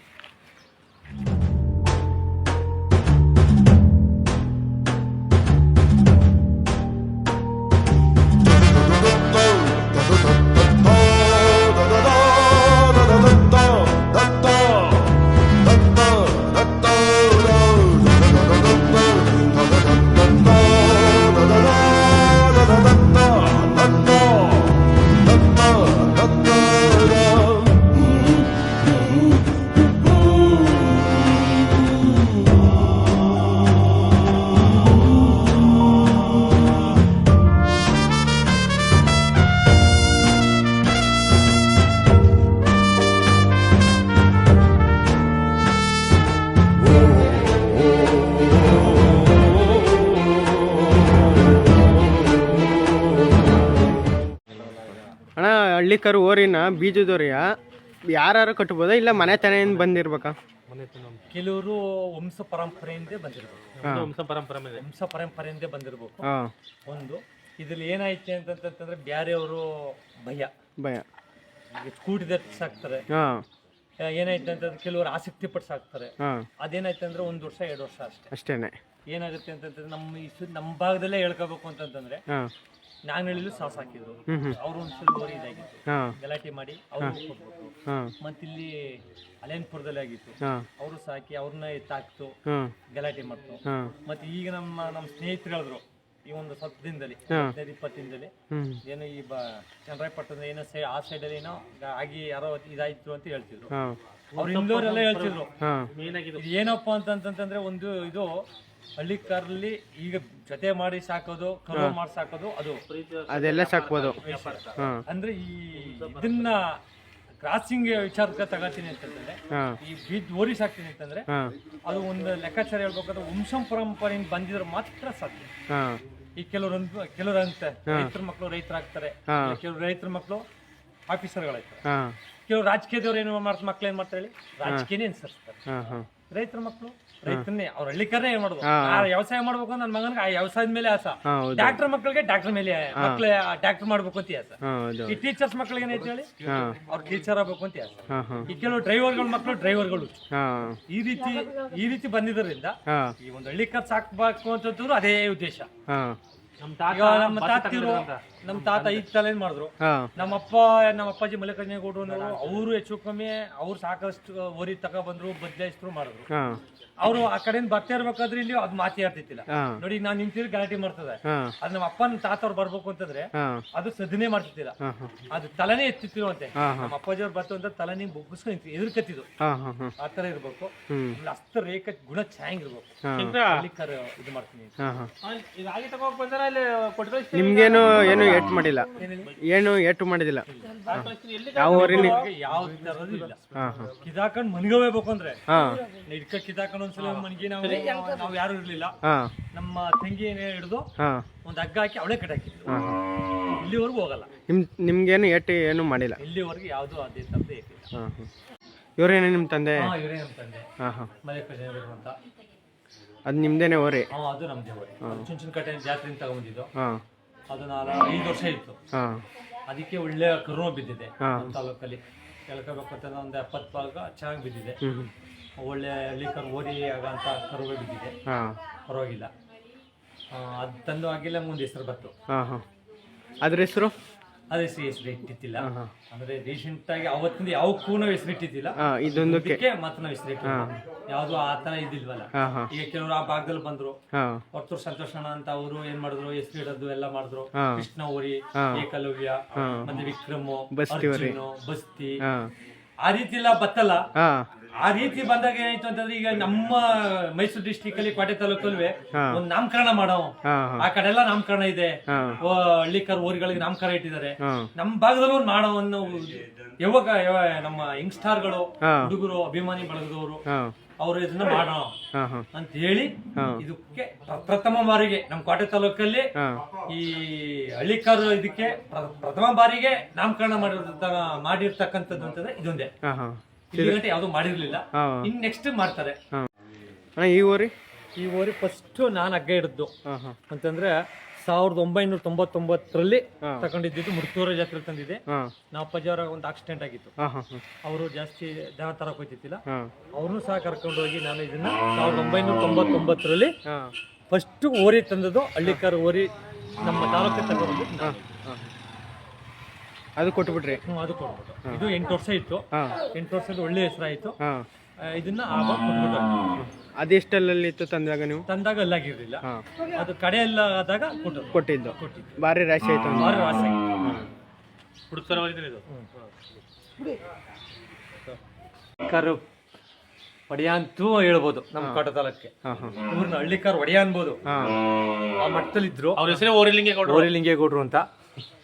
S1: ಅಣ್ಣ ಹಳ್ಳಿ ಕರು ಓರಿನ ಬೀಜದೋರಿಯ ಯಾರು ಕಟ್ಬೋದಾ ಇಲ್ಲ ಮನೆ ತನೆಯಿಂದ ಬಂದಿರ್ಬೇಕಾ?
S2: ಕೆಲವರು ವಂಶ ಪರಂಪರೆಯಿಂದ ಬಂದಿರ್ಬೇಕು.
S3: ವಂಶ ಪರಂಪರೆ
S2: ವಂಶ ಪರಂಪರೆಯಿಂದ ಬಂದಿರ್ಬೇಕು.
S1: ಹಾಂ.
S2: ಒಂದು ಇದ್ರಲ್ಲಿ ಏನಾಯ್ತು ಅಂತಂತಂದ್ರೆ ಬ್ಯಾರೆಯವರು ಭಯ.
S1: ಭಯ.
S2: ಸ್ಕೂಟಿ ಸಾಕ್ತಾರೆ
S1: ಹಾಂ.
S2: ಏನಾಯ್ತು ಅಂತಂದ್ರೆ ಕೆಲವರು ಆಸಕ್ತಿ ಪಟ್ಟು ಸಾಕ್ತಾರೆ ಅದೇನಾಯ್ತು ಅಂದ್ರೆ ಒಂದು ವರ್ಷ ಎರಡು ವರ್ಷ ಅಷ್ಟೇ.
S1: ಅಷ್ಟೇನೆ.
S2: ಏನಾಗುತ್ತೆ ಅಂತಂದ್ರೆ ನಮ್ಮ ಈ ಸು- ನಮ್ಮ ಭಾಗದಲ್ಲೇ ಹೇಳ್ಕೋಬೇಕು ಅಂತಂತಂದ್ರೆ ಹೇಳಿದ್ರು ಸಾಸ್ ಹಾಕಿದ್ರು. ಅವ್ರು ಒಂದ್ಸಲ ಓರಿ ಇದಾಗಿತ್ತು. ಗಲಾಟೆ ಮಾಡಿ ಅವ್ರು ಕೊಟ್ಬಿಟ್ರು. ಮತ್ತಿಲ್ಲಿ ಅಲೆನ್ಪುರದಲ್ಲಿ ಆಗಿತ್ತು. ಅವರು ಸಾಕಿ ಅವ್ರನ್ನ ಎತ್ತಾಕ್ತು. ಗಲಾಟೆ ಮಾಡ್ತು. ಮತ್ತೆ ಈಗ ನಮ್ಮ ನಮ್ಮ ಸ್ನೇಹಿತರು ಹೇಳಿದ್ರು ಈ ಒಂದು ಸ್ವಲ್ಪ ದಿನದಲ್ಲಿ. ಹದಿನೈದು ಇಪ್ಪತ್ತು ದಿನದಲ್ಲಿ. ಏನೋ ಈ ಬ ಚಂದ್ರಾಯಪಟ್ಟಣದ ಏನೋ ಸೈ ಆ ಸೈಡಲ್ಲಿ ಏನೋ ಆಗಿ ಯಾರೋ ಇದಾಯ್ತು ಅಂತ ಹೇಳ್ತಿದ್ರು. ಅವ್ರು ಹಿಂದೋರೆಲ್ಲ ಹೇಳ್ತಿದ್ರು. ಏನಪ್ಪ ಅಂತಂತಂದ್ರೆ ಒಂದು ಇದು ಹಳ್ಳಿ ಕಾರಲ್ಲಿ ಈಗ ಜೊತೆ ಮಾಡಿ ಸಾಕೋದು ಕರು ಮಾಡಿ ಸಾಕೋದು ಅದು
S1: ಅದೆಲ್ಲ ಸಾಕ್ಬೋದು.
S2: ಅಂದ್ರೆ ಈ ಇದನ್ನ ಕ್ರಾಸಿಂಗ್ ವಿಚಾರಕ್ಕೆ ತಗೋತೀನಿ ಅಂತಂದ್ರೆ ಈ ಬೀದ್ ಓರಿ ಸಾಕ್ತೀನಿ ಅಂತಂದ್ರೆ ಅದು ಒಂದು ಲೆಕ್ಕಾಚಾರ ಹೇಳ್ಬೇಕಾದ್ರೆ ವಂಶ ಪರಂಪರೆಯಿಂದ ಬಂದಿದ್ರೆ ಮಾತ್ರ ಸಾಧ್ಯ. ಈ ಕೆಲವರು ಕೆಲವರು ಅಂತ ರೈತರ ಮಕ್ಕಳು ರೈತರಾಗ್ತಾರೆ
S1: ಆಗ್ತಾರೆ
S2: ಕೆಲವರು ರೈತರ ಮಕ್ಕಳು ಆಫೀಸರ್ಗಳಾಯ್ತಾರೆ
S1: ಹಾಂ.
S2: ಕೆಲವರು ರಾಜಕೀಯದವ್ರು ಏನು ಮಾಡ್ತಾರೆ ಮಕ್ಳು ಏನ್ ಮಾಡ್ತಾರೆ ಹೇಳಿ? ರಾಜಕೀಯನೇ ಅನ್ಸರ್ಸ್ತಾರೆ. ರೈತರ ಮಕ್ಕಳು ರೈತನ್ನೇ ಅವ್ರ ಹಳ್ಳಿಕಾರನೇ ಏನ್
S1: ಮಾಡ್ಬೇಕು.
S2: ಆ ವ್ಯವಸಾಯ ಮಾಡ್ಬೇಕು ನನ್ನ ಮಗನಿಗೆ ಆ ವ್ಯವಸಾಯದ ಮೇಲೆ ಆಸ. ಡಾಕ್ಟರ್ ಮಕ್ಕಳಿಗೆ ಡಾಕ್ಟರ್ ಮೇಲೆ ಮಕ್ಳು ಡಾಕ್ಟರ್ ಮಾಡ್ಬೇಕು ಅಂತ ಆಸ. ಈ ಟೀಚರ್ಸ್ ಮಕ್ಕಳಿಗೆ ಏನೈತೆ ಹೇಳಿ? ಅವ್ರ ಟೀಚರ್ ಆಗ್ಬೇಕು ಅಂತ ಆಸ. ಈ ಕೆಲವು ಡ್ರೈವರ್ಗಳ ಮಕ್ಕಳು ಡ್ರೈವರ್ಗಳು ಈ ರೀತಿ ಈ ರೀತಿ ಬಂದಿದ್ದರಿಂದ ಈ ಒಂದು ಹಳ್ಳಿ ಕರ್ ಸಾಕ್ಬೇಕು ಅಂತಂದ್ರು ಅದೇ ಉದ್ದೇಶ.
S3: ನಮ್ಮ
S2: ತಾತ ನಮ್ಮ ತಾತಿರು ನಮ್ಮ ತಾತ ಐದ್ ತಲೆ ಮಾಡಿದ್ರು.
S1: ನಮ್ಮ
S2: ನಮ್ಮಪ್ಪ ನಮ್ಮ ಅಪ್ಪಾಜಿ ಮಲ್ಲಿಕಾರ್ಜುನ ಅವರು ಹೆಚ್ಚು ಕಮ್ಮಿ ಅವ್ರು ಸಾಕಷ್ಟು ಓರಿ ತಕ ಬಂದ್ರು ಬದಲಾಯಿಸಿದ್ರು ಮಾಡಿದ್ರು. ಅವ್ರು ಆ ಕಡೆಯಿಂದ ಬರ್ತಾ ಇರ್ಬೇಕಾದ್ರೆ ಇಲ್ಲಿ ಅದ್ ಮಾತಿ ಆಡ್ತಿತ್ತಿಲ್ಲ. ನೋಡಿ ನಾನು ನಿಂತಿದ್ರೆ ಗ್ಯಾರಂಟಿ ಮಾಡ್ತದೆ. ಅದ್ ನಮ್ಮ ಅಪ್ಪನ ತಾತವ್ರು ಬರ್ಬೇಕು ಅಂತಂದ್ರೆ ಅದು ಸದನೆ ಮಾಡ್ತಿದ್ದಿಲ್ಲ ಅದು ತಲೆನೇ ಎತ್ತಿತ್ತು ಅಂತೆ. ನಮ್ಮ ಅಪ್ಪಾಜಿ ಅವ್ರು ಬರ್ತು ಅಂತ ತಲೆನೇ ಬೊಗ್ಗಿಸ್ಕೊಂಡು
S1: ಎದುರು ಕತ್ತಿದ್ರು
S2: ಆ ತರ ಇರ್ಬೇಕು. ಅಷ್ಟ ಅಸ್ತ ರೇಖ ಗುಣ ಚೆನ್ನಾಗಿರ್ಬೇಕು ಇದು ಮಾಡ್ತೀನಿ.
S1: ನಿಮ್ಗೇನು ಏನು ಏಟು ಮಾಡಿಲ್ಲ. ಏನು ಏಟು ಮಾಡಿದಿಲ್ಲ. ಯಾವ ಊರಿನ
S2: ಅವ್ರಿಗೆ ಯಾವ ತರದ್ದು ಇಲ್ಲ.
S1: ಹಾಂ ಹಾಂ.
S2: ಕಿದಾಕೊಂಡ್ ಮನ್ಗೋಬೇಕು ಅಂದ್ರೆ.
S1: ಹಾ.
S2: ಇಡ್ಕ ಕಿದಾಕೊಂಡ್ ಒಂದ್ಸಲ ಮನ್ಗಿ ನಾವು ನಾವು ಯಾರು ಇರ್ಲಿಲ್ಲ.
S1: ಹಾಂ.
S2: ನಮ್ಮ ತಂಗಿ ಹಿಡಿದು
S1: ಹಾ.
S2: ಒಂದ್ ಹಗ್ಗ ಹಾಕಿ ಅವಳೆ ಕಟ್ಟಾಕಿದ್ರು
S1: ಹಾಂ
S2: ಇಲ್ಲಿವರೆಗೂ ಹೋಗಲ್ಲ.
S1: ನಿಮ್ ನಿಮ್ಗೇನು ಏಟು ಏನು ಮಾಡಿಲ್ಲ?
S2: ಇಲ್ಲಿವರೆಗೂ ಯಾವ್ದು ಅದೇ ತಪ್ಪದೆ ಇರ್ಲಿಲ್ಲ.
S1: ಹಾಂ ಹಾಂ. ಇವರೇನು ನಿಮ್ಮ ತಂದೆ?
S2: ಹಾ ಇವರೇ ನಮ್ಮ ತಂದೆ.
S1: ಹಾಂ
S2: ಅಂತ.
S1: ಅದು ನಿಮ್ದೇನೆ ಓರಿ
S2: ಹಾ ಅದು ನಮ್ ಜಾತ್ರೆ ಚುಂಚನಕಟ್ಟೆ ಜಾತ್ರೆಯಿಂದ ತಗೊಂಬಂದಿದ್ದು
S1: ಹಾಂ.
S2: ಅದು ನಾನು ಐದು ವರ್ಷ ಇತ್ತು. ಅದಕ್ಕೆ ಒಳ್ಳೆ ಕರುಣ ಬಿದ್ದಿದೆ. ನಮ್ಮ ತಾಲೂಕಲ್ಲಿ. ಕೇಳ್ಕೋಬೇಕು ಅಂತ ಒಂದು ಎಪ್ಪತ್ತು ಭಾಗ ಚೆನ್ನಾಗಿ ಬಿದ್ದಿದೆ. ಒಳ್ಳೆ ಹಳ್ಳಿ ಕರು ಓರಿ ಆಗಂತ ಕರುಗಳು ಬಿದ್ದಿದೆ. ಪರವಾಗಿಲ್ಲ. ಅದು ತಂದು ಆಗಿಲ್ಲ ಮುಂದೆ ಹೆಸರು ಬಂತು.
S1: ಅದ್ರ ಹೆಸರು?
S2: ಅದೇ ಹೆಸರು ಇಟ್ಟಿತ್ತಿಲ್ಲ ಅಂದ್ರೆ ರೀಸೆಂಟ್ ಆಗಿ ಅವತ್ತಿಂದ ಯಾವ ಕೂನ ಹೆಸರು ಇಟ್ಟಿದ್ದಿಲ್ಲ
S1: ಇದೊಂದಕ್ಕೆ.
S2: ಮತ್ತೆ ನಾವು ಹೆಸರು ಯಾವ್ದು ಆ ತರ
S1: ಹಾಂ
S2: ಈಗ ಕೆಲವರು ಆ ಭಾಗದಲ್ಲಿ ಬಂದ್ರು.
S1: ಹಾಂ.
S2: ಹೊರ್ತೂರು ಸಂತೋಷಣ ಅಂತ ಅವರು ಏನ್ ಮಾಡಿದ್ರು? ಹೆಸರು ಇಡೋದು ಎಲ್ಲ ಮಾಡಿದ್ರು. ಕೃಷ್ಣ ಓರಿ ಏಕಲವ್ಯ. ಮತ್ತೆ ವಿಕ್ರಮ
S1: ಬಸ್ತಿ
S2: ಆ ರೀತಿ ಎಲ್ಲ ಬತ್ತಲ್ಲ. ಆ ರೀತಿ ಬಂದಾಗ ಏನಾಯ್ತು ಅಂತಂದ್ರೆ ಈಗ ನಮ್ಮ ಮೈಸೂರು ಡಿಸ್ಟಿಕ್ ಅಲ್ಲಿ ಕೋಟೆ ತಾಲೂಕಲ್ವೇ ಒಂದು ನಾಮಕರಣ ಮಾಡೋ ಆ ಕಡೆ ಎಲ್ಲ ನಾಮಕರಣ ಇದೆ. ಹಳ್ಳಿಕರ್ ಊರುಗಳಿಗೆ ನಾಮಕರಣ ಇಟ್ಟಿದ್ದಾರೆ.
S1: ನಮ್
S2: ನಮ್ಮ ಭಾಗದಲ್ಲೂ ಒಂದು ಮಾಡೋ ಅನ್ನೋ ಯಾವಾಗ ಯಾವ- ನಮ್ಮ ಯಂಗ್ಸ್ಟಾರ್ಗಳು ಹುಡುಗರು ಅಭಿಮಾನಿ ಬಳಗದವರು ಅವರು ಇದನ್ನ ಮಾಡೋಣ
S1: ಹಾಂ
S2: ಅಂತ ಹೇಳಿ ಇದಕ್ಕೆ ಪ್ರಥಮ ಬಾರಿಗೆ ನಮ್ಮ ಕೋಟೆ ತಾಲೂಕಲ್ಲಿ ಈ ಹಳ್ಳಿಕಾರು ಇದಕ್ಕೆ ಪ್ರಥಮ ಬಾರಿಗೆ ನಾಮಕರಣ ಮಾಡಿರ್ತ ಮಾಡಿರ್ತಕ್ಕಂಥದ್ದು ಅಂತಂದ್ರೆ ಇದೊಂದೇ. ಇಲ್ಲಿ ಗಂಟೆ ಯಾವ್ದು ಮಾಡಿರ್ಲಿಲ್ಲ. ಇನ್ ನೆಕ್ಸ್ಟ್ ಮಾಡ್ತಾರೆ.
S1: ಅಣ್ಣ ಈ ಓರಿ?
S2: ಈ ಓರಿ ಫಸ್ಟ್ ನಾನು ಹಗ್ಗ ಹಿಡಿದ್ದು ಅಂತಂದ್ರೆ ಸಾವಿರದ ಒಂಬೈನೂರ ತೊಂಬತ್ತೊಂಬತ್ತರಲ್ಲಿ. ತಗೊಂಡಿದ್ದು ಮುಡ್ತೂರ ಜಾತ್ರೆ ತಂದಿದೆ
S1: ಹಾಂ.
S2: ನಮ್ಮ ಅಪ್ಪಾಜಿ ಅವರ ಒಂದು ಆಕ್ಸಿಡೆಂಟ್ ಆಗಿತ್ತು. ಅವರು ಜಾಸ್ತಿ ದನ ತರಕ್ ಹೋಗ್ತಿದ್ದಿಲ್ಲ
S1: ಹಾಂ.
S2: ಅವ್ರನ್ನೂ ಸಹ ಕರ್ಕೊಂಡು ಹೋಗಿ ನಾನು ಇದನ್ನ ಸಾವಿರದ ಒಂಬೈನೂರ ತೊಂಬತ್ತೊಂಬತ್ತರಲ್ಲಿ ಫಸ್ಟ್ ಓರಿ ತಂದದ್ದು ಹಳ್ಳಿಕಾರ ಓರಿ ನಮ್ಮ ತಾಲೂಕ ತಗೊಂಡು
S1: ಅದು ಕೊಟ್ಬಿಟ್ರಿ.
S2: ಅದು ಕೊಟ್ಬಿಟ್ಟು. ಇದು ಎಂಟು ವರ್ಷ ಇತ್ತು.
S1: ಹಾಂ.
S2: ಎಂಟು ವರ್ಷದ ಒಳ್ಳೆ ಹೆಸರಾಯಿತು.
S1: ಹಾಂ.
S2: ಇದನ್ನ ಆವಾಗ ಕೊಟ್ಬಿಟ್ಟು
S1: ಅದೆಷ್ಟಲ್ಲಿ ಇತ್ತು ತಂದಾಗ ನೀವು?
S2: ತಂದಾಗ ಅಲ್ಲಾಗಿರ್ಲಿಲ್ಲ
S1: ಹಾಂ.
S2: ಅದು ಕಡೆ ಎಲ್ಲ ಆದಾಗ ಕೊಟ್ಟು
S1: ಕೊಟ್ಟಿದ್ದು.
S2: ಕೊಟ್ಟಿದ್ದು.
S1: ಭಾರಿ ರಾಶಿ ಆಯ್ತು ಭಾರಿ
S2: ಆರು ವಾಸ
S3: ಹುಡುಕ್ತಾರ ಇದು?
S2: ಕರು ಒಡೆಯಂತೂ ಹೇಳ್ಬೋದು ನಮ್ಮ ಕೋಟ ತಾಲಕ್ಕೆ
S1: ಹಾಂ ಹಾಂ.
S2: ಇವ್ರನ್ನ ಹಳ್ಳಿಕಾರ್ ಒಡೆಯ ಅನ್ಬೋದು.
S1: ಹಾಂ.
S2: ಆ ಮಟ್ಟದಲ್ಲಿ ಇದ್ರು
S3: ಅವ್ರ ಹೆಸರೇ ಓರಿಲಿಂಗೇ ಕೊಡ್ರು
S2: ಓರಿಲಿಂಗೇ ಕೊಡ್ರು ಅಂತ.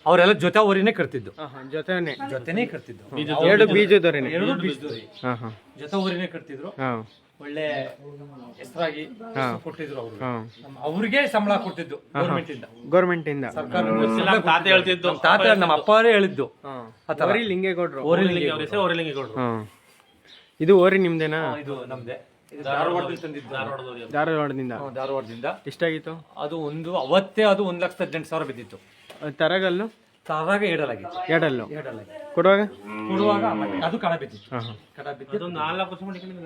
S2: ಅವರೆಲ್ಲ ಜೊತೆ ಹೊರಿನೇ ಕರ್ತಿದ್ದು
S1: ಜೊತೆನೆ.
S2: ಜೊತೆನೇ ಕರ್ತಿದ್ದು
S1: ಎರಡು ಬೀಜದವರೇನೆ
S2: ಎರಡು ಬೀಜದವ್ರಿ
S1: ಹಾಂ ಹಾಂ.
S2: ಜೊತೆ ಊರಿನೇ
S1: ಕರ್ತಿದ್ರು
S2: ಒಳ್ಳೆ ಹೆಸರಾಗಿ ಕೊಟ್ಟಿದ್ರು ಅವರು. ಅವ್ರಿಗೆ ಸಂಬಳ ಕೊಟ್ಟಿದ್ದು ಗೌರ್ಮೆಂಟ್ ಇಂದ
S1: ಗೌರ್ಮೆಂಟಿಂದ.
S2: ಸರ್ಕಾರ
S3: ನಮ್ಮ ತಾತ ಹೇಳ್ತಿದ್ದು.
S2: ನಮ್ಮ ತಾತ ನಮ್ಮ ಅಪ್ಪರೇ ಹೇಳಿದ್ದು.
S1: ಹಾಂ.
S2: ಲಿಂಗೇಗೌಡರು.
S1: ಓರಿ ಲಿಂಗೇಗೌಡ್ರು
S3: ಓರಿ
S1: ಲಿಂಗೇಗೌಡರು ಇದು ಓರಿ ನಿಮ್ದೇನಾ?
S2: ಇದು ನಮ್ದೇ.
S1: ಧಾರವಾಡದಿಂದ.
S2: ಧಾರವಾಡದಿಂದ ಧಾರವಾಡದಿಂದ.
S1: ಎಷ್ಟಾಗಿತ್ತು?
S2: ಅದು ಒಂದು ಅವತ್ತೇ ಅದು ಒಂದ್ ಲಕ್ಷದ ಹದಿನೆಂಟು ಸಾವಿರ ಬಿದ್ದಿತ್ತು.
S1: ತರಗಲ್ಲು?
S2: ತರಾಗ ಏಡಲಾಗಿತ್ತು.
S1: ಎರಡಲ್ಲು ಕೊಡುವಾಗ?
S2: ಕೊಡುವಾಗ ಅದು ಕಡ ಬಿದ್ದಿತ್ತು.
S1: ಹಾಂ ಹಾಂ.
S2: ಕಡ ಬಿದ್ದು
S3: ಅದು ನಾಲ್ಕು ವರ್ಷ ಮಾಡಿಕೊಂಡಿಲ್ಲ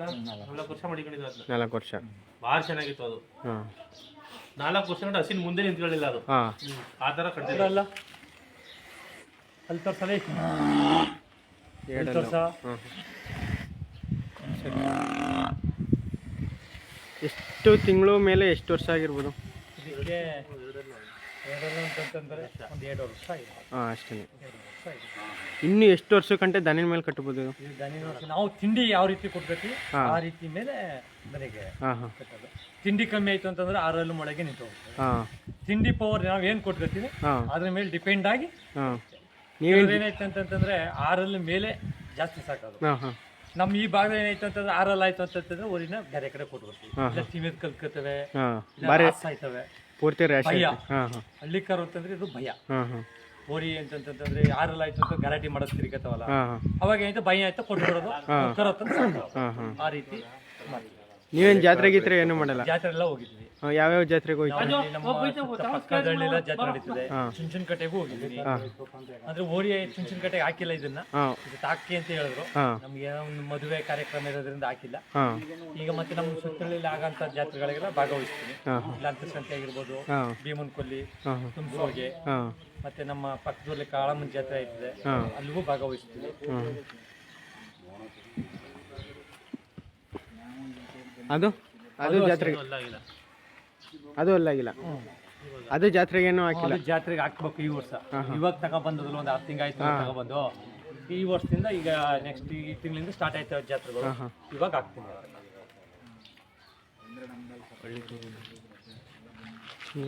S3: ನಾಲ್ಕು ವರ್ಷ ಮಾಡಿಕೊಂಡಿದ್ದು ಅದನ್ನ
S1: ನಾಲ್ಕು ವರ್ಷ.
S3: ಭಾಳ ಚೆನ್ನಾಗಿತ್ತು ಅದು.
S1: ಹಾಂ.
S3: ನಾಲ್ಕು ವರ್ಷ ಗಂಟೆ ಹಸಿನ ಮುಂದೆ ನಿಂತ್ಕೊಳ್ಳಿಲ್ಲ ಅದು.
S1: ಹಾಂ.
S3: ಆ ಥರ ಕಟ್ಟಿಲ್ಲ
S2: ಅಲ್ಲ? ಅಲ್ಲಿ ತೋರ್ಸಲೇ ಅಲ್ಲಿ
S1: ಎರಡಲ್ಲು
S2: ತೋರ್ಸ.
S1: ಹಾಂ ಎಷ್ಟು ತಿಂಗಳು ಮೇಲೆ ಎಷ್ಟು ವರ್ಷ ಆಗಿರ್ಬೋದು?
S2: ಇದಕ್ಕೆ ಎರಡಲ್ಲ ಅಂತಂತಂದ್ರೆ ಒಂದು ಎರಡು ವರ್ಷ ಆಗಿದೆ
S1: ಹಾಂ ಅಷ್ಟೇ.
S2: ಎರಡು ವರ್ಷ ಆಗಿದೆ
S1: ಇನ್ನು ಎಷ್ಟು ವರ್ಷಕ್ಕಂಟೆ ದನಿನ ಮೇಲೆ ಕಟ್ಟಬಹುದು? ಇದು
S2: ಇದು ದನಿನ ವರ್ಷ ನಾವು ತಿಂಡಿ ಯಾವ ರೀತಿ ಕೊಡ್ಬೇಕು ಆ ರೀತಿ ಮೇಲೆ ಮನೆಗೆ
S1: ಹಾಂ ಹಾಂ.
S2: ಕಟ್ಟೋದು. ತಿಂಡಿ ಕಮ್ಮಿ ಆಯ್ತು ಅಂತಂದ್ರೆ ಆರಲ್ಲೂ ಮೊಳಗೆ ನಿಂತು ಹೋಗುತ್ತೆ
S1: ಹಾಂ.
S2: ತಿಂಡಿ ಪವರ್ ನಾವು ಏನು ಕೊಟ್ಕೊತೀವಿ
S1: ಹಾಂ.
S2: ಅದ್ರ ಮೇಲೆ ಡಿಪೆಂಡ್ ಆಗಿ
S1: ಹಾಂ.
S2: ಕೆಲವ್ರು ಏನಾಯ್ತು ಅಂತಂತಂದ್ರೆ ಆರಲ್ ಮೇಲೆ ಜಾಸ್ತಿ ಸಾಕೋದು
S1: ನಮ್ ಹಾಂ.
S2: ನಮ್ಮ ಈ ಭಾಗ ಏನಾಯ್ತು ಅಂತಂದ್ರೆ ಆರಲ್ ಆಯ್ತು ಅಂತಂದ್ರೆ ಊರಿನ ಬೇರೆ ಕಡೆ ಕೊಟ್ಬಿಡ್ತೀವಿ. ಇಲ್ಲ ತಿಮಿದ್ ಕಲ್ಕತ್ತವೆ
S1: ಹಾಂ
S2: ಇಲ್ಲ ರಾಸ್ ಆಯ್ತವೆ.
S1: ಪೂರ್ತಿ ರಾಶಿ
S2: ಭಯ.
S1: ಐತೆ. ಹಾಂ ಹಾಂ.
S2: ಹಳ್ಳಿಕಾರು ಅಂತಂದ್ರೆ ಇದು ಭಯ.
S1: ಹಾಂ ಹಾಂ.
S2: ಓರಿ ಅಂತಂತಂದ್ರೆ ಯಾರೆಲ್ಲ ಆಯ್ತು ಅಂತ ಗಲಾಟೆ ಮಾಡೋದು ತಿರ್ಗತ್ತವಲ್ಲ
S1: ಹಾಂ ಹಾಂ.
S2: ಅವಾಗ ಏನಾಯ್ತು? ಭಯ ಆಯ್ತು ಕೊಟ್ಬಿಡೋದು.
S1: ಹಾಂ. ಹಾಂ
S2: ಆ ರೀತಿ ಮಾಡ್ತೀವಿ
S1: ನೀವೇನು ಜಾತ್ರೆ ಗೀತ್ರೆ ಏನೂ ಮಾಡಲ್ಲ?
S2: ಜಾತ್ರೆ ಎಲ್ಲ ಹೋಗಿದ್ವಿ.
S1: ಯಾವ್ಯಾವ ಜಾತ್ರೆಗೆ ಹೋಯ್ತು?
S2: ಪಕ್ಕದಳ್ಳಿಲ್ಲ ಜಾತ್ರೆ ನಡೀತದೆ.
S1: ಹಾ.
S2: ಹೋಗಿದ್ದೀವಿ ಹೋಗಿದ್ದೀನಿ
S1: ಹಾಂ.
S2: ಅಂದ್ರೆ ಓರಿ ಚುಂಚನಕಟ್ಟೆಗೆ ಹಾಕಿಲ್ಲ ಇದನ್ನ.
S1: ಹಾಂ.
S2: ಇದು ತಾಕಿ ಅಂತ ಹೇಳಿದ್ರು.
S1: ಹಾಂ.
S2: ನಮ್ಗೆ ಏನೋ ಒಂದು ಮದುವೆ ಕಾರ್ಯಕ್ರಮ ಇರೋದ್ರಿಂದ ಹಾಕಿಲ್ಲ.
S1: ಹಾಂ.
S2: ಈಗ ಮತ್ತೆ ನಮ್ಮ ಸುತ್ತಲಲ್ಲಿ ಆಗಂತ ಜಾತ್ರೆಗಳಿಗೆಲ್ಲ ಭಾಗವಹಿಸ್ತೀನಿ
S1: ಹಾಂ.
S2: ಲಂತ ಸಂತೆ ಆಗಿರ್ಬೋದು
S1: ಹಾಂ.
S2: ಭೀಮನ್ ಕೊಲ್ಲಿ
S1: ಹಾಂ. ಹಾಂ
S2: ತುಮಸೂರಿಗೆ
S1: ಹಾಂ.
S2: ಮತ್ತೆ ನಮ್ಮ ಪಕ್ಕದಲ್ಲಿ ಕಾಳಮ್ಮನ ಜಾತ್ರೆ ಆಯ್ತದೆ.
S1: ಹಾಂ.
S2: ಅಲ್ಲಿಗೂ ಭಾಗವಹಿಸ್ತೀವಿ.
S1: ಹಾಂ. ಅದು? ಅದು ಜಾತ್ರೆಗೆ?
S3: ಅಲ್ಲ ಇಲ್ಲ.
S1: ಅದು ಅಲ್ಲಾಗಿಲ್ಲ ಅದು ಜಾತ್ರೆಗೇನು ಹಾಕಿಲ್ಲ.
S2: ಅದು ಜಾತ್ರೆಗೆ ಹಾಕ್ಬೇಕು ಈ ವರ್ಷ. ಇವಾಗ ತಗೊಬಂದದಲ್ಲ ಒಂದು ಹತ್ತು ತಿಂಗಾಯ್ತು ತಗೊಬಂದು. ಈ ವರ್ಷದಿಂದ ಈಗ ನೆಕ್ಸ್ಟ್ ಈ ತಿಂಗಳಿಂದ ಸ್ಟಾರ್ಟ್ ಆಯ್ತವೆ ಜಾತ್ರೆಗಳು. ಇವಾಗ ಹಾಕ್ತೀನಿ.
S1: ಹ್ಞೂ